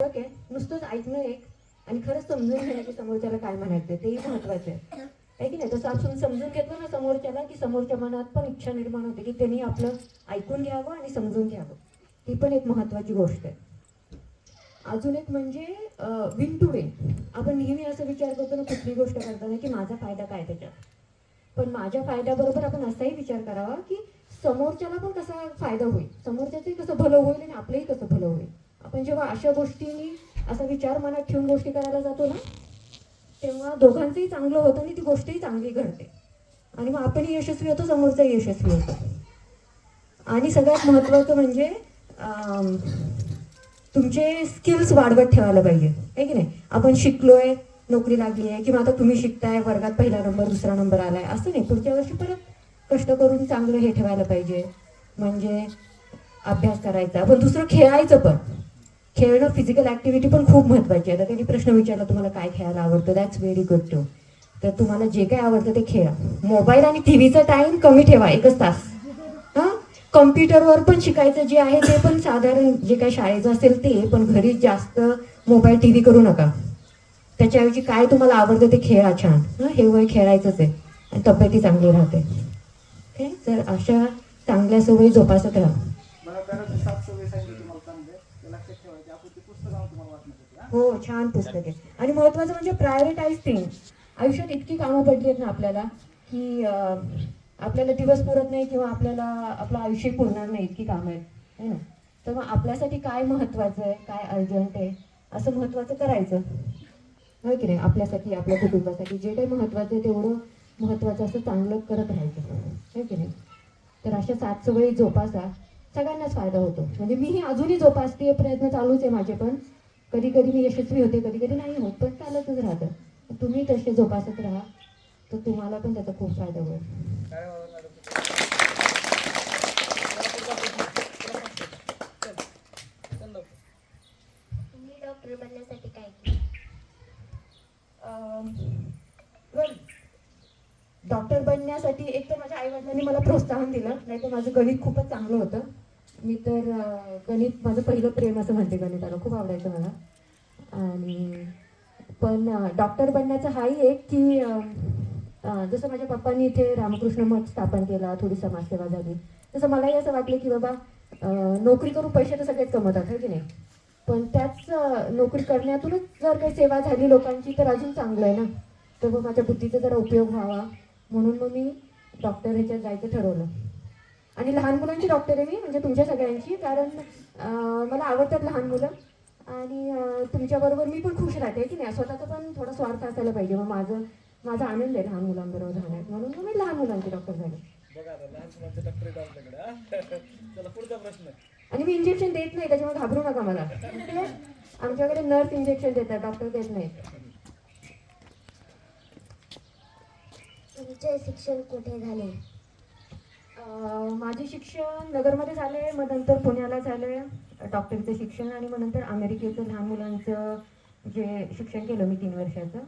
आहे. नुसतंच ऐकणं एक. आणि खरंच समजून घेणं की समोरच्याला काय म्हणायचं तेही महत्वाचं आहे. आहे की नाही? तसं आपण समजून घेतलं ना समोरच्याला की समोरच्या मनात पण इच्छा निर्माण होते की त्यांनी आपलं ऐकून घ्यावं आणि समजून घ्यावं. ती पण एक महत्वाची गोष्ट आहे. अजून एक म्हणजे विन टू विन. आपण नेहमी असं विचार करतो ना कुठली गोष्ट करताना की माझा फायदा काय त्याच्यात? पण माझ्या फायद्याबरोबर आपण असाही विचार करावा की समोरच्याला पण कसा फायदा होईल. समोरच्याचंही कसं भलं होईल आणि आपलंही कसं भलं होईल. आपण जेव्हा अशा गोष्टींनी असा विचार मनात ठेवून गोष्टी करायला जातो ना तेव्हा दोघांचंही चांगलं होतं आणि ती गोष्टही चांगली घडते. आणि मग आपणही यशस्वी होतो समोरचाही यशस्वी होतो. आणि सगळ्यात महत्त्वाचं म्हणजे तुमचे स्किल्स वाढवत ठेवायला पाहिजे. आहे की नाही? आपण शिकलोय नोकरी लागली आहे किंवा आता तुम्ही शिकताय वर्गात पहिला नंबर दुसरा नंबर आलाय असं नाही. पुढच्या वर्षी परत कष्ट करून चांगलं हे ठेवायला पाहिजे. म्हणजे अभ्यास करायचा. पण दुसरं खेळायचं पण. खेळणं फिजिकल ॲक्टिव्हिटी पण खूप महत्त्वाची आहे. आता त्यांनी प्रश्न विचारला तुम्हाला काय खेळायला आवडतं? दॅट्स व्हेरी गुड टू तर तुम्हाला जे काय आवडतं ते खेळा. मोबाईल आणि टी व्हीचा टाइम कमी ठेवा एकच तास. हां? कम्प्युटरवर पण शिकायचं जे आहे ते पण साधारण जे काय शाळेचं असेल ते पण घरी जास्त मोबाईल टी व्ही करू नका. त्याच्याऐवजी काय तुम्हाला आवडतं ते खेळा छान. हां हे वय खेळायचंच आहे आणि तब्येती चांगली राहते. ओके तर अशा चांगल्या सवयी जोपासत राहा मला पॅराची सात सवय सांगितली तुम्हाला चांगले ते लक्षात ठेवायचे आपण ते पुस्तक आणून तुम्हाला वाचण्यासाठी हो छान पुस्तक आहे. आणि महत्वाचं म्हणजे प्रायोरिटाईज थिंग आयुष्यात इतकी कामं पडली आहेत ना आपल्याला की आपल्याला दिवस पुरत नाही किंवा आपल्याला आपलं आयुष्य पुरणार नाही इतकी कामं आहेत. है ना? तर मग आपल्यासाठी काय महत्वाचं आहे? काय अर्जंट आहे? असं महत्वाचं करायचं. होय की नाही? आपल्यासाठी आपल्या कुटुंबासाठी. जे काही महत्वाचं आहे तेवढं महत्वाचं असं चांगलं करत राहायचं. होय की नाही? तर अशा सात सवयी जोपासा. सगळ्यांनाच फायदा होतो. म्हणजे मीही अजूनही जोपासते प्रयत्न चालूच आहे माझे पण. कधी कधी मी यशस्वी होते कधी कधी नाही होत पण चालतच राहतं. तुम्ही तसे जोपासत राहा तर तुम्हाला पण त्याचा खूप फायदा होईल. तुम्ही? डॉक्टर बनण्यासाठी काय केलं? डॉक्टर बनण्यासाठी एक तर माझ्या आईवडिलांनी मला प्रोत्साहन दिलं नाही तर माझं गणित खूपच चांगलं होतं. मी तर गणित माझं पहिलं प्रेम असं म्हणते गणिताला खूप आवडायचं मला. आणि पण डॉक्टर बनण्याचं हाही एक की जसं माझ्या पप्पांनी इथे रामकृष्ण मठ स्थापन केला थोडी समाजसेवा झाली. तसं मलाही असं वाटलं की बाबा नोकरी करून पैसे तर सगळेच कमवतात हो की नाही? पण त्याच नोकरी करण्यातूनच जर काही सेवा झाली लोकांची तर अजून चांगलं आहे ना? तर मग माझ्या बुद्धीचा जरा उपयोग व्हावा. म्हणून मग मी डॉक्टर ह्याच्यात जायचं ठरवलं. आणि लहान मुलांची डॉक्टर आहे मी म्हणजे तुमच्या सगळ्यांची कारण मला आवडतात लहान मुलं. आणि तुमच्याबरोबर मी पण खुश राहते की नाही स्वतःचा पण थोडा स्वार्थ असायला पाहिजे. मग माझं माझा आनंद आहे लहान मुलांबरोबर राहण्यात. म्हणून मग मी लहान मुलांची डॉक्टर झाले. हा? आणि मी इंजेक्शन देत नाही त्याच्यामुळे घाबरू नका मला? आमच्याकडे नर्स इंजेक्शन देतात डॉक्टर देत नाहीत तुमचे शिक्षण कुठे झाले? माझे शिक्षण नगरमध्ये झाले मग नंतर पुण्याला झाले डॉक्टरचं शिक्षण आणि मग नंतर अमेरिकेचं लहान मुलांचं जे शिक्षण केलं मी तीन वर्षाचं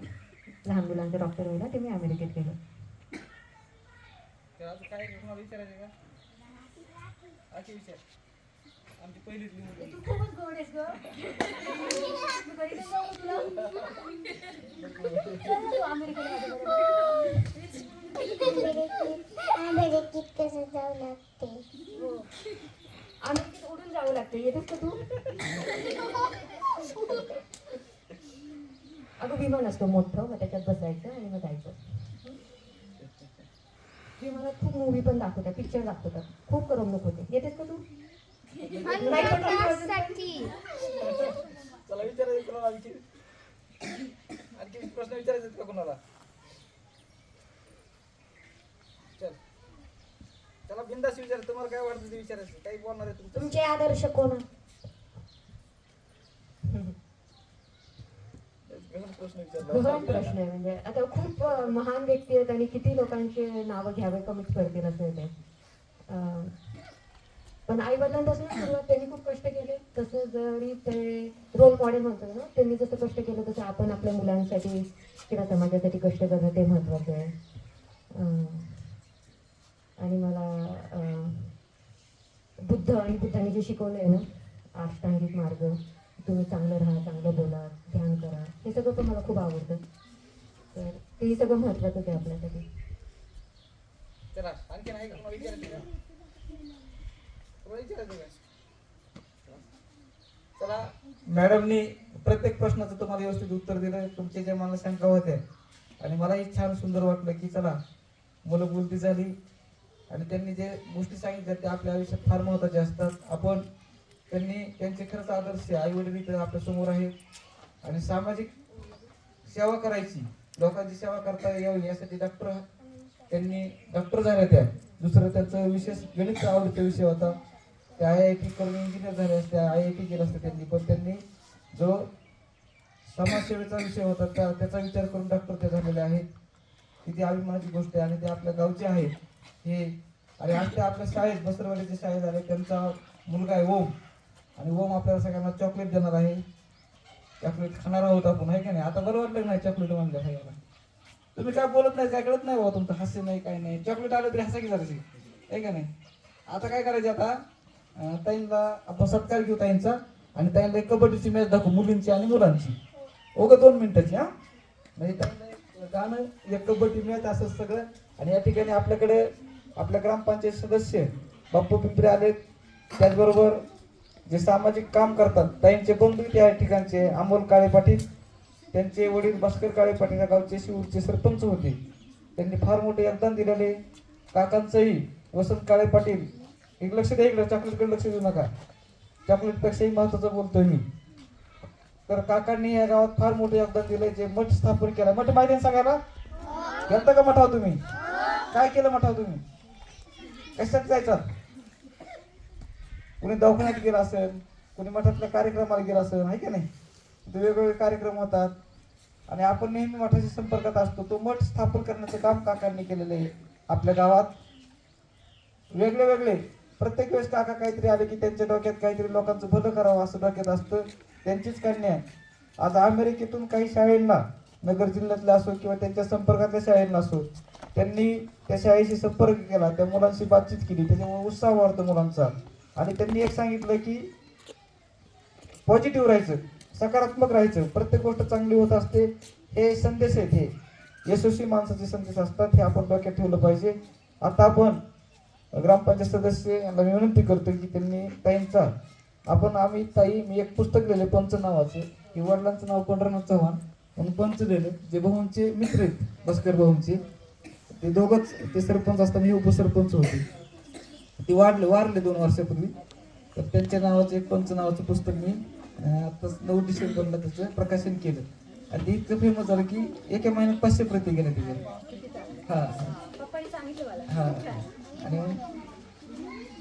लहान मुलांचं डॉक्टर व्हायला ते मी अमेरिकेत केलं. तर अजून काय तुम्हाला विचारायचं का अशी विचार आमची पहिलीच मुलगी तू खूपच गोड आहेस ग मी घरी नाही जाऊ तुला? चल ना तू अमेरिकेला माझ्या बरोबर. अमेरिकेत कसं जाऊ लागते हो. अमेरिकेत उडून जावं लागतं येतेस का तू अगं विमान असतो मोठं मग त्याच्यात बसायचं आणि मग जायचं. विमानात खूप मूवी पण दाखवतात पिक्चर दाखवतात. खूप करमणूक होते. येतेस का तू? नाही पण तू चला विचारायचं कोणाला आणखी? आणखी प्रश्न विचारायचे का कोणाला? चल. चला बिंदास विचार तुम्हाला काय वाटतं ते विचारायचं? काही बोलणार आहे तुमचं? तुमचे आदर्श कोण? प्रश्न प्रश्न आहे म्हणजे. आता खूप महान व्यक्ती आहेत आणि किती लोकांचे नावं घ्यावे कमीच करतील असं आहे ते पण आई वडिलांपासून सुरुवात त्यांनी खूप कष्ट केले. तसं जरी ते रोल मॉडेल म्हणतो ना त्यांनी जसं कष्ट केलं तसं आपण आपल्या मुलांसाठी किंवा समाजासाठी कष्ट करणं ते महत्वाचं आहे. अं, आणि मला अं, बुद्ध आणि बुद्धाने जे शिकवलं आहे ना अष्टांगिक मार्ग तुम्ही चांगलं राहा चांगलं बोला ध्यान करा. हे सगळं पण मला खूप आवडतं. तर तेही सगळं महत्त्वाचंच आहे आपल्यासाठी. चला मॅडमनी प्रत्येक प्रश्नाचं तुम्हाला व्यवस्थित उत्तर दिलं तुमच्या ज्या मला शंका होत्या आणि मलाही छान सुंदर वाटलं की चला मुलं बोलती झाली. आणि त्यांनी जे गोष्टी सांगितल्या त्या आपल्या आयुष्यात फार महत्त्वाच्या असतात. आपण त्यांनी त्यांचे खरंच आदर्श आई वडील इथं आपल्यासमोर आहेत. आणि सामाजिक सेवा करायची लोकांची सेवा करता यावी यासाठी डॉक्टर त्यांनी डॉक्टर झाल्या त्या. दुसरं त्याचं विशेष गणित आवडीचा विषय होता. त्या आय आय टी करून इंजिनियर झाले असते आय आय टी केलं असतं त्यांनी. पण त्यांनी जो समाजसेवेचा विषय होता त्या त्याचा विचार करून डॉक्टर ते झालेले आहेत. किती अभिमानाची गोष्ट आहे आणि ते आपल्या गावचे आहेत. हे आणि आज ते आपल्या शाळेत बसरवाडीच्या शाळेत आले त्यांचा मुलगा आहे ओम. आणि ओम आपल्याला सगळ्यांना चॉकलेट देणार आहे. चॉकलेट खाणार आहोत आपण आहे का नाही? आता बरं वाटलं नाही चॉकलेट म्हणलं खायला? तुम्ही काय बोलत नाही काय कळत नाही बाबा तुमचं हास्य नाही काय नाही. चॉकलेट आलं तरी हसा की आहे का नाही? आता काय करायचं आता? ताईंना ताईंला आपण सत्कार घेऊ ताईंचा आणि ताईंला एक कबड्डीची मॅच दाखवू मुलींची आणि मुलांची. ओघ दोन मिनिटाची हा? म्हणजे ताईंला गाणं एक कबड्डी मॅच असं सगळं. आणि या ठिकाणी आपल्याकडे आपल्या ग्रामपंचायत सदस्य बाप्पू पिंपरे आलेत. त्याचबरोबर जे सामाजिक काम करतात ताईंचे बंधू त्या ठिकाणचे अमोल काळे पाटील त्यांचे वडील भास्कर काळे पाटील या गावचे शिवूरचे सरपंच होते. त्यांनी फार मोठे योगदान दिलेले काकांचंही वसंत काळे पाटील एक लक्ष द्या इकडं चॉकलेटकडे लक्ष देऊ नका. चॉकलेटपेक्षाही महत्वाचं बोलतोय मी. तर काकांनी या गावात फार मोठे योगदान दिले जे मठ स्थापन केला. मठ माहिती आहे सगळ्याला गेलता का मठाव तुम्ही? काय केलं मठाव तुम्ही? कशात जायचा? कुणी दवाखान्यात गेला असेल कुणी मठातल्या कार्यक्रमाला गेला असेल आहे की नाही? ते वेगवेगळे कार्यक्रम होतात. आणि आपण नेहमी मठाच्या संपर्कात असतो. तो मठ स्थापन करण्याचं काम काकांनी केलेलं आहे आपल्या गावात. वेगळे वेगळे. प्रत्येक वेळेस काका काहीतरी आले की त्यांच्या डोक्यात काहीतरी लोकांचं भलं करावं असं डोक्यात असतं. त्यांचीच कन्या आहे. आज अमेरिकेतून काही शाळेंना नगर जिल्ह्यातल्या असो किंवा त्यांच्या संपर्कातल्या शाळेंना असो त्यांनी त्या शाळेशी संपर्क केला. त्या मुलांशी बातचीत केली. त्याच्यामुळे उत्साह वाढतो मुलांचा. आणि त्यांनी एक सांगितलं की पॉझिटिव्ह राहायचं सकारात्मक राहायचं प्रत्येक गोष्ट चांगली होत असते हे संदेश आहेत हे. यशस्वी माणसाचे संदेश असतात हे आपण डोक्यात ठेवलं पाहिजे. आता आपण ग्रामपंचायत सदस्य यांना मी विनंती करतो की त्यांनी ताईंचा आपण आम्ही ताई मी एक पुस्तक लिहिले पंच नावाचं की वडिलांचं नाव पंढरनाथ चव्हाण म्हणून पंच लिहिलं जे भाऊंचे मित्र आहेत भस्कर भाऊंचे ते दोघंच ते सरपंच असताना हे उपसरपंच होते. ते वाढले वारले दोन वर्षापूर्वी. तर त्यांच्या नावाचं एक पंच नावाचं पुस्तक मी अं, आताच नऊ डिसेंबरला त्याचं प्रकाशन केलं. आणि ते इतकं फेमस झालं की एका महिन्यात पाचशे प्रती गेल्या त्याच्या हा. हा आणि